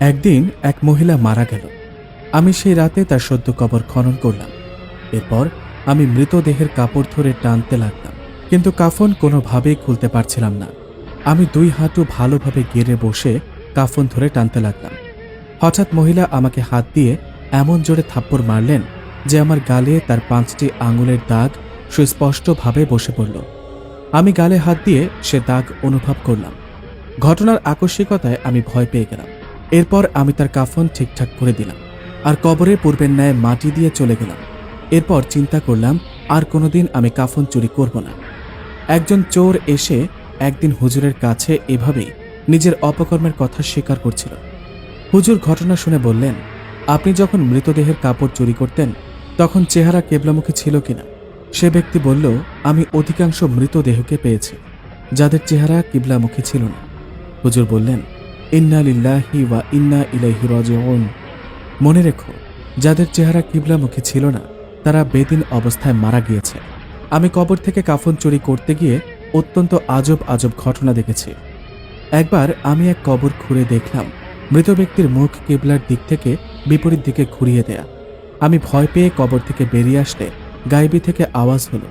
একদিন এক মহিলা মারা গেল। আমি সেই রাতে তার সদ্য কবর খনন করলাম। এরপর আমি মৃতদেহের কাপড় ধরে টানতে লাগলাম, কিন্তু কাফন কোনোভাবেই খুলতে পারছিলাম না। আমি দুই হাঁটু ভালোভাবে গেড়ে বসে কাফন ধরে টানতে লাগলাম। হঠাৎ মহিলা আমাকে হাত দিয়ে এমন জোরে থাপ্পড় মারলেন যে আমার গালে তার পাঁচটি আঙুলের দাগ সুস্পষ্টভাবে বসে পড়ল। আমি গালে হাত দিয়ে সে দাগ অনুভব করলাম। ঘটনার আকস্মিকতায় আমি ভয় পেয়ে গেলাম। এরপর আমি তার কাফন ঠিকঠাক করে দিলাম, আর কবরে পূর্বের ন্যায় মাটি দিয়ে চলে গেলাম। এরপর চিন্তা করলাম, আর কোনোদিন আমি কাফন চুরি করব না। একজন চোর এসে একদিন হুজুরের কাছে এভাবেই নিজের অপকর্মের কথা স্বীকার করছিল। হুজুর ঘটনা শুনে বললেন, আপনি যখন মৃতদেহের কাপড় চুরি করতেন, তখন চেহারা কেবলামুখী ছিল কিনা? সে ব্যক্তি বলল, আমি অধিকাংশ মৃতদেহকে পেয়েছি, যাদের চেহারা কিবলামুখী ছিল না। হুজুর বললেন ইন্না লিল্লাহি ওয়া ইন্না ইলাইহি রাজিউন। মনে রেখো, যাদের চেহারা কিবলামুখী ছিল না, তারা বেদিন অবস্থায় মারা গিয়েছে। আমি কবর থেকে কাফন চুরি করতে গিয়ে অত্যন্ত আজব আজব ঘটনা দেখেছি। একবার আমি এক কবর খুঁড়ে দেখলাম, মৃত ব্যক্তির মুখ কেবলার দিক থেকে বিপরীত দিকে ঘুরিয়ে দেয়া। আমি ভয় পেয়ে কবর থেকে বেরিয়ে আসলে গায়েবী থেকে আওয়াজ হলো,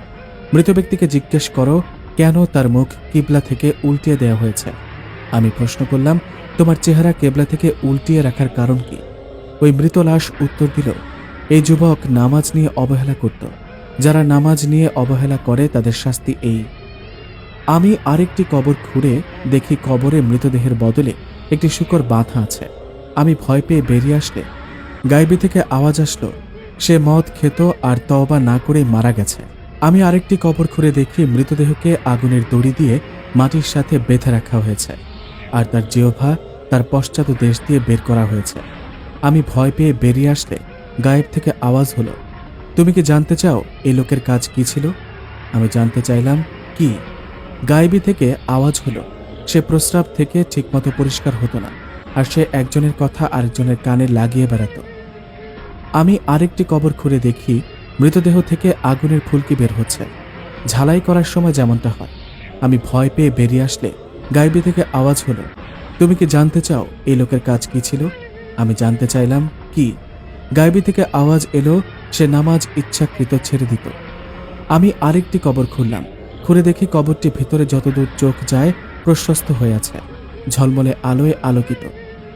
মৃত ব্যক্তিকে জিজ্ঞেস করো, কেন তার মুখ কিবলা থেকে উল্টিয়ে দেওয়া হয়েছে? আমি প্রশ্ন করলাম, তোমার চেহারা কেবলা থেকে উল্টিয়ে রাখার কারণ কি? ওই মৃত লাশ উত্তর দিল, এই যুবক নামাজ নিয়ে অবহেলা করত। যারা নামাজ নিয়ে অবহেলা করে, তাদের শাস্তি এই। আমি আরেকটি কবর খুঁড়ে দেখি কবরে মৃতদেহের বদলে একটি শুকর বাঁধা আছে। আমি ভয় পেয়ে বেরিয়ে আসলে, গাইবি থেকে আওয়াজ আসলো, সে মদ খেত আর তওবা না করেই মারা গেছে। আমি আরেকটি কবর খুঁড়ে দেখি মৃতদেহকে আগুনের দড়ি দিয়ে মাটির সাথে বেঁধে রাখা হয়েছে। আর তার জিওভা তার পশ্চাৎ দেশ দিয়ে বের করা হয়েছে। আমি ভয় পেয়ে বেরিয়ে আসলে গায়েব থেকে আওয়াজ হলো, তুমি কি জানতে চাও এই লোকের কাজ কি ছিল? আমি জানতে চাইলাম, কি? গায়েবি থেকে আওয়াজ হলো, সে প্রস্রাব থেকে ঠিকমতো পরিষ্কার হতো না, আর সে একজনের কথা আরেকজনের কানে লাগিয়ে বেড়াতো। আমি আরেকটি কবর খুঁড়ে দেখি, মৃতদেহ থেকে আগুনের ফুলকি বের হচ্ছে। ঝালাই করার সময় যেমনটা হয়। আমি ভয় পেয়ে বেরিয়ে আসলে গাইবি থেকে আওয়াজ হলো, তুমি কি জানতে চাও এই লোকের কাজ কি ছিল? আমি জানতে চাইলাম কি? গাইবি থেকে আওয়াজ এলো, সে নামাজ ইচ্ছাকৃত ছেড়ে দিত। আমি আরেকটি কবর খুললাম। খুঁড়ে দেখি কবরটি ভিতরে যতদূর চোখ যায় প্রশস্ত হয়ে আছে, ঝলমলে আলোয় আলোকিত।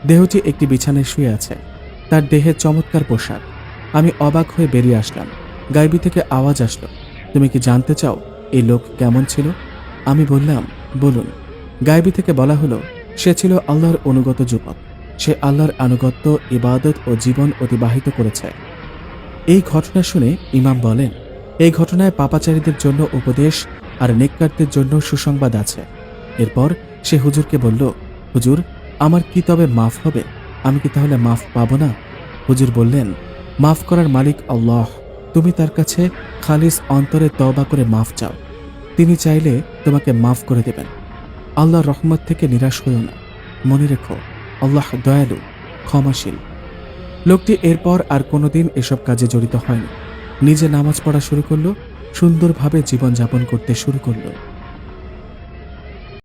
দেহটি একটি বিছানায় শুয়ে আছে। তার দেহে চমৎকার পোশাক। আমি অবাক হয়ে বেরিয়ে আসলাম। গাইবি থেকে আওয়াজ আসলো, তুমি কি জানতে চাও এই লোক কেমন ছিল? আমি বললাম, বলুন। গাইবি থেকে বলা হলো, সে ছিল আল্লাহর অনুগত যুবক। সে আল্লাহর আনুগত্য, ইবাদত ও জীবন অতিবাহিত করেছে। এই ঘটনা শুনে ইমাম বলেন, এই ঘটনায় পাপাচারীদের জন্য উপদেশ আর নেককারদের জন্য সুসংবাদ আছে। এরপর সে হুজুরকে বলল, হুজুর, আমার কি তবে মাফ হবে? আমি কি তাহলে মাফ পাবো না? হুজুর বললেন, মাফ করার মালিক আল্লাহ। তুমি তার কাছে খালিস অন্তরে তবা করে মাফ চাও। তিনি চাইলে তোমাকে মাফ করে দেবেন। আল্লাহ রহমত থেকে নিরাশ হইও না। মনে রেখো, আল্লাহ দয়ালু, ক্ষমাশীল। লোকটি এরপর আর কোনোদিন এসব কাজে জড়িত হয়নি। নিজে নামাজ পড়া শুরু করল, সুন্দরভাবে জীবনযাপন করতে শুরু করল।